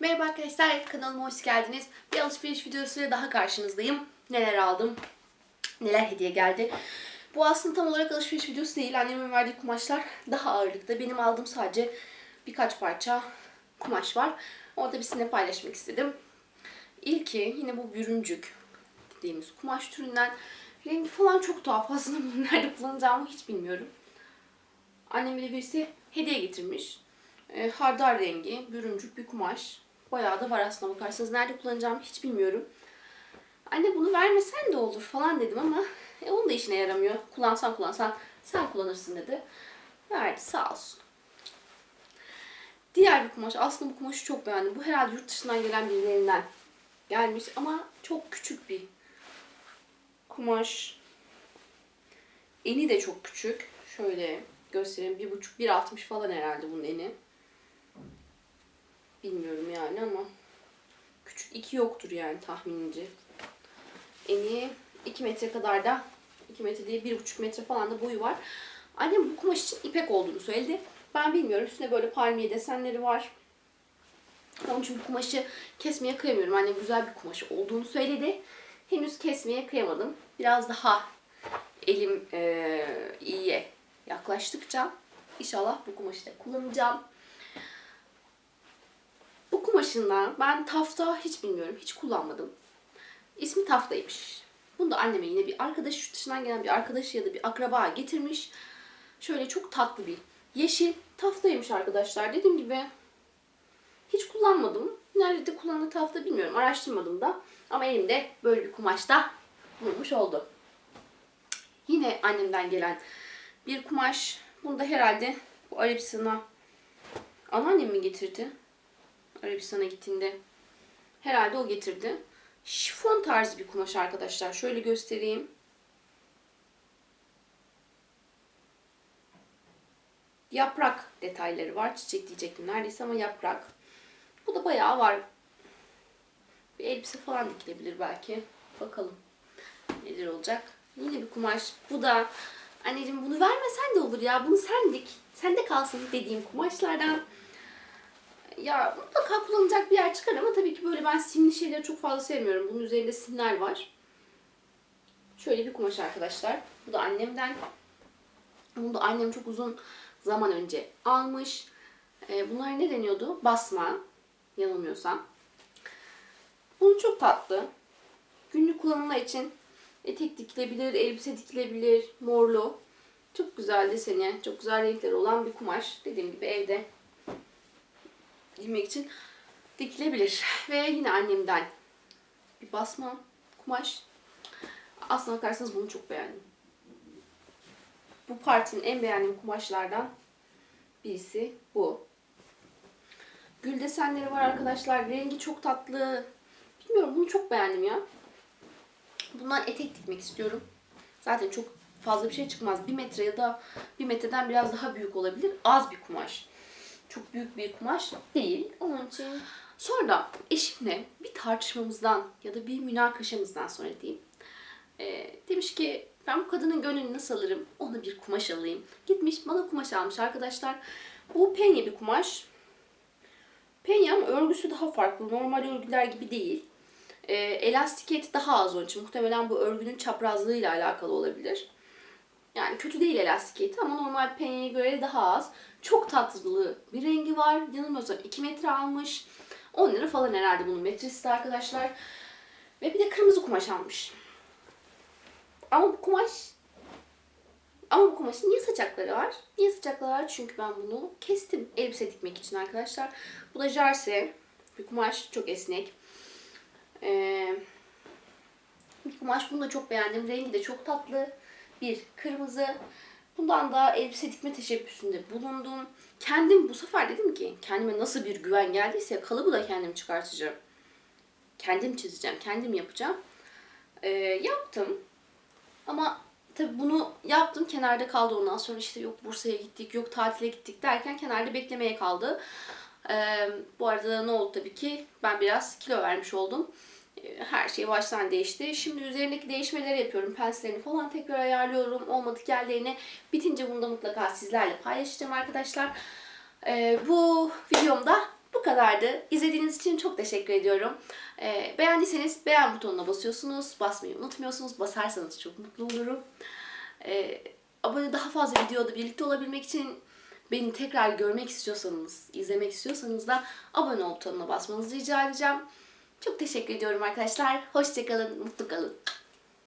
Merhaba arkadaşlar, kanalıma hoş geldiniz. Bir alışveriş videosuyla daha karşınızdayım. Neler aldım, neler hediye geldi. Bu aslında tam olarak alışveriş videosu değil. Annemin verdiği kumaşlar daha ağırlıkta. Benim aldığım sadece birkaç parça kumaş var. Orada bir sizinle paylaşmak istedim. İlki yine bu bürüncük dediğimiz kumaş türünden. Rengi falan çok tuhaf. Aslında bunu nerede kullanacağımı hiç bilmiyorum. Annem bile birisi hediye getirmiş. E, hardal rengi, bürüncük bir kumaş. Bayağı da var aslında bakarsanız. Nerede kullanacağımı hiç bilmiyorum. Anne bunu vermesen de olur falan dedim ama e, onun da işine yaramıyor. Kullansan kullansan sen kullanırsın dedi. Verdi sağ olsun. Diğer bir kumaş. Aslında bu kumaşı çok beğendim. Bu herhalde yurt dışından gelen birilerinden gelmiş ama çok küçük bir kumaş. Eni de çok küçük. Şöyle göstereyim. Bir buçuk, bir altmış falan herhalde bunun eni. Bilmiyorum yani ama küçük iki yoktur yani tahminimce. Eni 2 metre kadar da 2 metre değil 1,5 metre falan da boyu var. Annem bu kumaş için ipek olduğunu söyledi. Ben bilmiyorum. Üstünde böyle palmiye desenleri var. Onun için bu kumaşı kesmeye kıyamıyorum. Annem güzel bir kumaş olduğunu söyledi. Henüz kesmeye kıyamadım. Biraz daha elim eee, iyiye yaklaştıkça inşallah bu kumaşı da kullanacağım. Bu kumaşından ben tafta hiç bilmiyorum. Hiç kullanmadım. İsmi taftaymış. Bunu da anneme yine bir arkadaş, yurt dışından gelen bir arkadaşı ya da bir akraba getirmiş. Şöyle çok tatlı bir yeşil taftaymış arkadaşlar. Dediğim gibi hiç kullanmadım. Nerede kullanılan tafta bilmiyorum. Araştırmadım da. Ama elimde böyle bir kumaşta bulmuş oldu. Yine annemden gelen bir kumaş. Bunu da herhalde bu Arabistan'a anneannem mi getirdi? Arabistan'a gittiğinde herhalde o getirdi. Şifon tarzı bir kumaş arkadaşlar. Şöyle göstereyim. Yaprak detayları var. Çiçek diyecektim neredeyse ama yaprak. Bu da bayağı var. Bir elbise falan dikilebilir belki. Bakalım neler olacak. Yine bir kumaş. Bu da anneciğim bunu vermesen de olur ya. Bunu sen dik. Sende kalsın dediğim kumaşlardan. Ya mutlaka kullanacak bir yer çıkar ama tabii ki böyle ben simli şeyleri çok fazla sevmiyorum. Bunun üzerinde simler var. Şöyle bir kumaş arkadaşlar. Bu da annemden. Bunu da annem çok uzun zaman önce almış. Ee, bunlar ne deniyordu? Basma. Yanılmıyorsam. Bunu çok tatlı. Günlük kullanımlar için etek dikilebilir, elbise dikilebilir, morlu. Çok güzel deseni, çok güzel renkleri olan bir kumaş. Dediğim gibi evde giymek için dikilebilir. Ve yine annemden bir basma kumaş. Aslına bakarsanız bunu çok beğendim. Bu partinin en beğendiğim kumaşlardan birisi bu. Gül desenleri var arkadaşlar. Rengi çok tatlı. Bilmiyorum bunu çok beğendim ya. Bundan etek dikmek istiyorum. Zaten çok fazla bir şey çıkmaz. Bir metre ya da bir metreden biraz daha büyük olabilir. Az bir kumaş. Çok büyük bir kumaş değil. Onun için sonra eşimle bir tartışmamızdan ya da bir münakaşamızdan sonra diyeyim. e, demiş ki ben bu kadının gönlünü nasıl alırım? Ona bir kumaş alayım. Gitmiş bana kumaş almış arkadaşlar. Bu penye bir kumaş. Penye ama örgüsü daha farklı. Normal örgüler gibi değil. E, elastikiyeti daha az onun için. Muhtemelen bu örgünün çaprazlığıyla alakalı olabilir. Yani kötü değil elastikiyeti ama normal penyeye göre daha az. Çok tatlı bir rengi var. Yanılmıyorsam 2 metre almış. 10 lira falan herhalde bunun metresi de arkadaşlar. Ve bir de kırmızı kumaş almış. Ama bu kumaş ama bu kumaşın niye saçakları var? Niye saçakları var? Çünkü ben bunu kestim elbise dikmek için arkadaşlar. Bu da jarse. Bir kumaş çok esnek. Ee, bir kumaş bunu da çok beğendim. Rengi de çok tatlı. Bir kırmızı. Bundan da elbise dikme teşebbüsünde bulundum. Kendim bu sefer dedim ki kendime nasıl bir güven geldiyse kalıbı da kendim çıkartacağım. Kendim çizeceğim, kendim yapacağım. Ee, yaptım. Ama tabii bunu yaptım kenarda kaldı ondan sonra işte yok Bursa'ya gittik, yok tatile gittik derken kenarda beklemeye kaldı. Ee, bu arada ne oldu tabii ki ben biraz kilo vermiş oldum. Her şey baştan değişti. Şimdi üzerindeki değişmeleri yapıyorum. Penslerini falan tekrar ayarlıyorum. Olmadık yerlerini bitince bunu da mutlaka sizlerle paylaşacağım arkadaşlar. Ee, bu videomda bu kadar. kadardı. İzlediğiniz için çok teşekkür ediyorum. Ee, beğendiyseniz beğen butonuna basıyorsunuz. Basmayı unutmuyorsunuz. Basarsanız çok mutlu olurum. Ee, abone daha fazla videoda birlikte olabilmek için beni tekrar görmek istiyorsanız, izlemek istiyorsanız da abone ol butonuna basmanızı rica edeceğim. Çok teşekkür ediyorum arkadaşlar. Hoşçakalın, mutlu kalın.